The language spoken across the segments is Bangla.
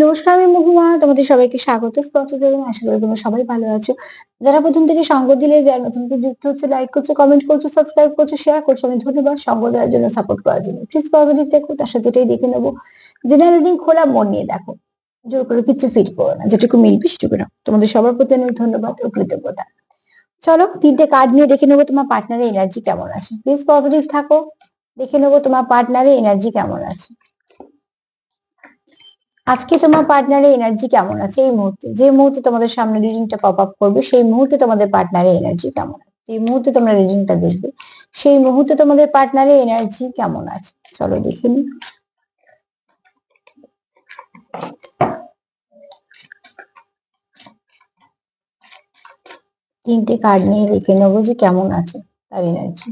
নমস্কার, আমি মহুমা তোমাদের সবাইকে স্বাগত আশা করি তোমরা সবাই ভালো আছো। যারা প্রথম থেকে সঙ্গ দিলে, যারা নতুন যুক্ত হচ্ছে লাইক করছ কমেন্ট করছ সাবস্ক্রাইব করছ শেয়ার করছ, আমি ধন্যবাদ সঙ্গ দেওয়ার জন্য সাপোর্ট করার জন্য। প্লিজ পজিটিভ দেখো, তার সাথে যেটাই দেখে নেব। জেনারেল রিডিং খোলা, মন নিয়ে দেখো। জোর করে কিছু ফিট করো না, যেটুকু মিলবে সেটুকু নাও তোমাদের সবার প্রতি অনেক ধন্যবাদ ও কৃতজ্ঞতা। চলো, তিনটে কার্ড নিয়ে দেখে নেব তোমার পার্টনারের এনার্জি কেমন আছে। প্লিজ পজিটিভ থাকো, দেখে নেব তোমার পার্টনারের এনার্জি কেমন আছে। আজকে তোমার পার্টনারের এনার্জি কেমন আছে? এই মুহূর্তে, যে মুহূর্তে তোমাদের সামনে রিডিংটা পপ আপ করবে, সেই মুহূর্তে তোমাদের পার্টনারের এনার্জি কেমন আছে? যে মুহূর্তে তোমরা রিডিংটা দেখবে, সেই মুহূর্তে তোমাদের পার্টনারের এনার্জি কেমন আছে? চলো দেখে নি তিনটে কার্ড নিয়ে লিখে নেব যে কেমন আছে তার এনার্জি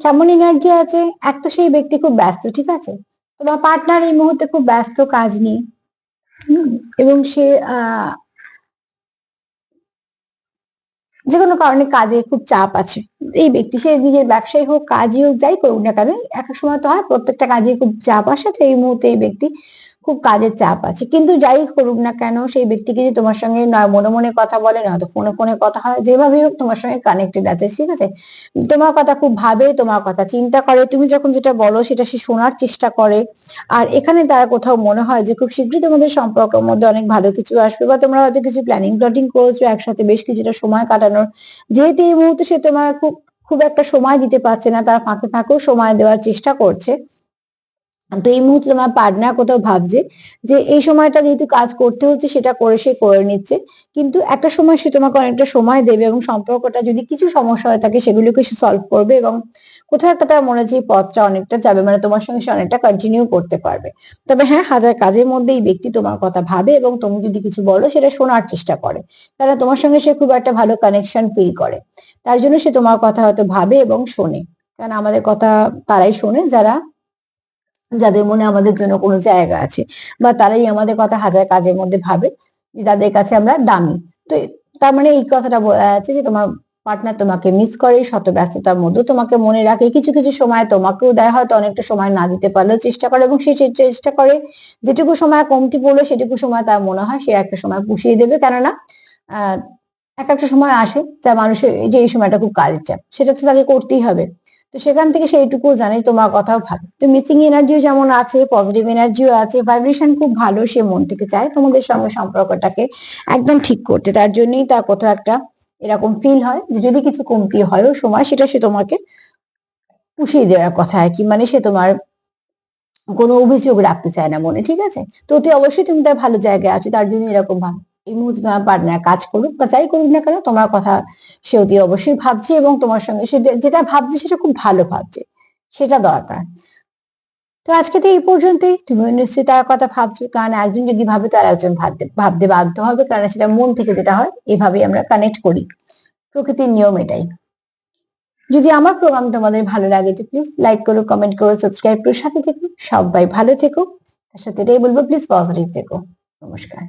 কেমন এনার্জি আছে? এক তো সেই ব্যক্তি খুব ব্যস্ত, ঠিক আছে? তোমার পার্টনার এই মুহূর্তে খুব ব্যস্ত, কাজ নিয়ে এবং সে যে কোনো কারণে কাজে খুব চাপ আছে। এই ব্যক্তি সে নিজের ব্যবসায়ী হোক, কাজই হোক, যাই করুক না কেন, এক সময় তো হয়, প্রত্যেকটা কাজে খুব চাপ আসে, তো এই মুহূর্তে এই ব্যক্তি খুব কাজের চাপ আছে। কিন্তু যাই করুক না কেন, সেই ব্যক্তিকে যে তোমার সঙ্গে নয় মনে মনে কথা বলে নয়তো ফোনে ফোনে কথা হয়, যেভাবেই হোক তোমার সঙ্গে কানেক্টেড আছে, ঠিক আছে? তোমার কথা খুব ভাবে, তোমার কথা চিন্তা করে, তুমি যখন যেটা বলো সেটা সে শোনার চেষ্টা করে। আর এখানে তারা কোথাও মনে হয় যে খুব শীঘ্রই তোমাদের সম্পর্কের মধ্যে অনেক ভালো কিছু আসবে, বা তোমরা হয়তো কিছু প্ল্যানিং প্লটিং করেছ একসাথে, বেশ কিছুটা সময় কাটানোর। যেহেতু এই মুহূর্তে সে তোমার খুব খুব একটা সময় দিতে পারছে না, তার ফাঁকে ফাঁকেও সময় দেওয়ার চেষ্টা করছে। তো এই মুহূর্তে তোমার পার্টনার কোথাও ভাবছে যে এই সময়টা যেহেতু কাজ করতে হচ্ছে, সেটা করে সে করে নিচ্ছে। কিন্তু একটা সময় সে তোমাকে অনেকটা সময় দেবে এবং সম্পর্কটা যদি কিছু সমস্যা হয়ে থাকে, সেগুলোকে সে সলভ করবে এবং কোথাও একটা তার মনে হচ্ছে পথটা অনেকটা যাবে মানে তোমার সঙ্গে সে অনেকটা কন্টিনিউ করতে পারবে। তবে হ্যাঁ হাজার কাজের মধ্যে এই ব্যক্তি তোমার কথা ভাবে এবং তুমি যদি কিছু বলো, সেটা শোনার চেষ্টা করে। কারণ তোমার সঙ্গে সে খুব একটা ভালো কানেকশন ফিল করে। তার জন্য সে তোমার কথা হয়তো ভাবে এবং শোনে। কারণ আমাদের কথা তারাই শোনে, যারা যাদের মনে আমাদের জন্য কোনো জায়গা আছে বা তারাই আমাদের কথা হাজার কাজের মধ্যে ভাবে যে তাদের কাছে আমরা দামি। তো তার মানে এই কথাটা বোঝা যাচ্ছে যে তোমার পার্টনার তোমাকে মিস করে শত ব্যস্ততার মধ্যে তোমাকে মনে রাখে। কিছু কিছু সময় তোমাকেও দেয়, হয়তো অনেকটা সময় না দিতে পারলেও চেষ্টা করে এবং সে চেষ্টা করে, যেটুকু সময় কমতি পড়ল সেটুকু সময় তার মনে হয় সে একটা সময় পুষিয়ে দেবে। কেননা আহ এক একটা সময় আসে যা মানুষের এই যে এই সময়টা খুব কাজের চাপ, সেটা তো তাকে করতেই হবে। তো সেখান থেকে সেইটুকু জানি তোমার কথাও ভালো। তো মিসিং এনার্জিও যেমন আছে পজিটিভ এনার্জিও আছে ভাইব্রেশন খুব ভালো সে মন থেকে চায় তোমাদের সঙ্গে সম্পর্কটাকে একদম ঠিক করতে। তার জন্যই তার কোথাও একটা এরকম ফিল হয় যে যদি কিছু কমতি হয়ও সময়, সেটা সে তোমাকে পুষিয়ে দেওয়ার কথা আর কি। মানে সে তোমার কোনো অভিযোগ রাখতে চায় না মনে, ঠিক আছে? তো অতি অবশ্যই তুমি তার ভালো জায়গায় আছো, তার জন্য এরকম ভাব। এই মুহূর্তে তোমার পার্টনার কাজ করুক বা যাই করুক না কেন, তোমার কথা সে অতি অবশ্যই ভাবছে এবং তোমার সঙ্গে সে যেটা ভাবছে সেটা খুব ভালো ভাবছে, সেটা দরকার। তো আজকে তো এই পর্যন্তই, তুমিও নিশ্চয়ই তার কথা ভাবছ, কারণ একজন যদি ভাবে তার একজন ভাবতে ভাবতে বাধ্য হবে কারণ সেটা মন থেকে যেটা হয়, এভাবেই আমরা কানেক্ট করি। প্রকৃতির নিয়ম এটাই। যদি আমার প্রোগ্রাম তোমাদের ভালো লাগে তো প্লিজ লাইক করো কমেন্ট করো সাবস্ক্রাইব করো, সাথে থেকো, সবাই ভালো থেকো। তার সাথে এটাই বলব প্লিজ পজিটিভ থেকো। নমস্কার।